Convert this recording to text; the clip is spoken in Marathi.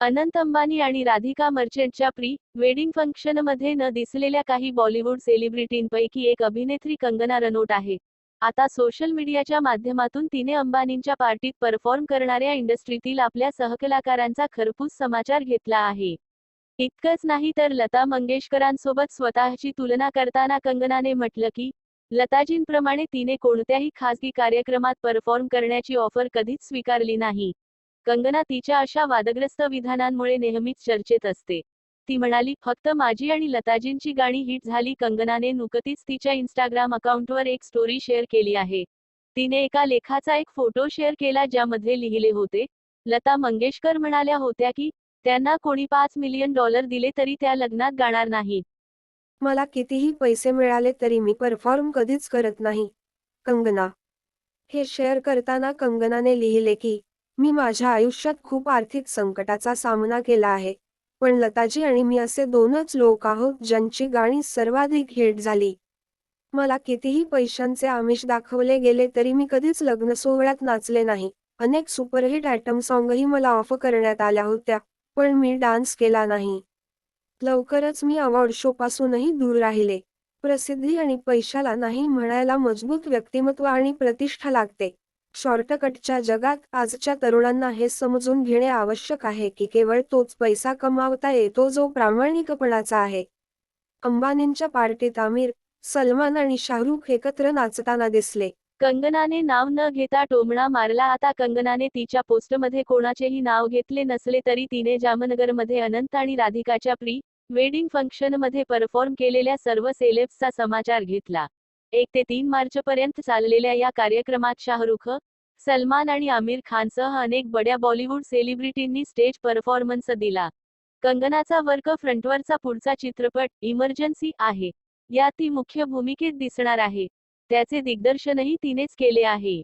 अनंत अंबानी आणि राधिका मर्चंटच्या प्री वेडिंग फंक्शनमध्ये न दिसलेल्या काही बॉलिवूड सेलिब्रिटींपैकी एक अभिनेत्री कंगना रनोट आहे. आता सोशल मीडियाच्या माध्यमातून तिने अंबानींच्या पार्टीत परफॉर्म करणाऱ्या इंडस्ट्रीतील आपल्या सहकलाकारांचा खरपूस समाचार घेतला आहे. इतकंच नाही तर लता मंगेशकरांसोबत स्वतःची तुलना करताना कंगनाने म्हटलं की लताजींप्रमाणे तिने कोणत्याही खासगी कार्यक्रमात परफॉर्म करण्याची ऑफर कधीच स्वीकारली नाही. कंगना तिच्या अशा वादग्रस्त विधानांमुळे नेहमीच चर्चेत असते. ती म्हणाली फक्त माझी आणि लताजींची गाणी हिट झाली. कंगनाने नुकतीच तिच्या इंस्टाग्राम अकाउंटवर एक स्टोरी शेअर केली आहे. तिने एका लेखाचा एक फोटो शेअर केला ज्यामध्ये लिहिले होते लता मंगेशकर म्हणाल्या होत्या की त्यांना कोणी पाच मिलियन डॉलर दिले तरी त्या लग्नात गाणार नाही. मला कितीही पैसे मिळाले तरी मी परफॉर्म कधीच करत नाही. कंगना. हे शेअर करताना कंगनाने लिहिले की मी माझ्या आयुष्यात खूप आर्थिक संकटाचा सामना केला आहे. पण लताजी आणि मी असे दोनच लोक आहोत ज्यांची गाणी सर्वाधिक हिट झाली. मला कितीही पैशांचे आमिष दाखवले गेले तरी मी कधीच लग्न सोहळ्यात नाचले नाही. अनेक सुपरहिट आयटम सॉंगही मला ऑफर करण्यात आल्या होत्या पण मी डान्स केला नाही. लवकरच मी अवॉर्ड शोपासूनही दूर राहिले. प्रसिद्धी आणि पैशाला नाही म्हणायला मजबूत व्यक्तिमत्व आणि प्रतिष्ठा लागते. शॉर्टकटच्या जगात आजच्या तरुणांना हे समजून घेणे आवश्यक आहे की केवळ तोच पैसा कमावता येतो जो प्रामाणिकपणाचा आहे. अंबानींच्या पार्टीत आमिर सलमान आणि शाहरुख एकत्र नाचताना दिसले. कंगनाने नाव न घेता टोमणा मारला. आता कंगनाने तिच्या पोस्टमध्ये कोणाचेही नाव घेतले नसले तरी तिने जामनगरमध्ये अनंत आणि राधिकाच्या प्री वेडिंग फंक्शनमध्ये परफॉर्म केलेल्या सर्व सेलेब्सचा समाचार घेतला. एक ते तीन मार्च पर्यंत चाललेल्या या कार्यक्रमात शाहरुख सलमान आणि आमिर खानसह अनेक बड्या बॉलिवूड सेलिब्रिटींनी स्टेज परफॉर्मन्स दिला. कंगनाचा वर्क फ्रंटवरचा पुढचा चित्रपट इमर्जन्सी आहे. यात ती मुख्य भूमिकेत दिसणार आहे. त्याचे दिग्दर्शनही तिनेच केले आहे.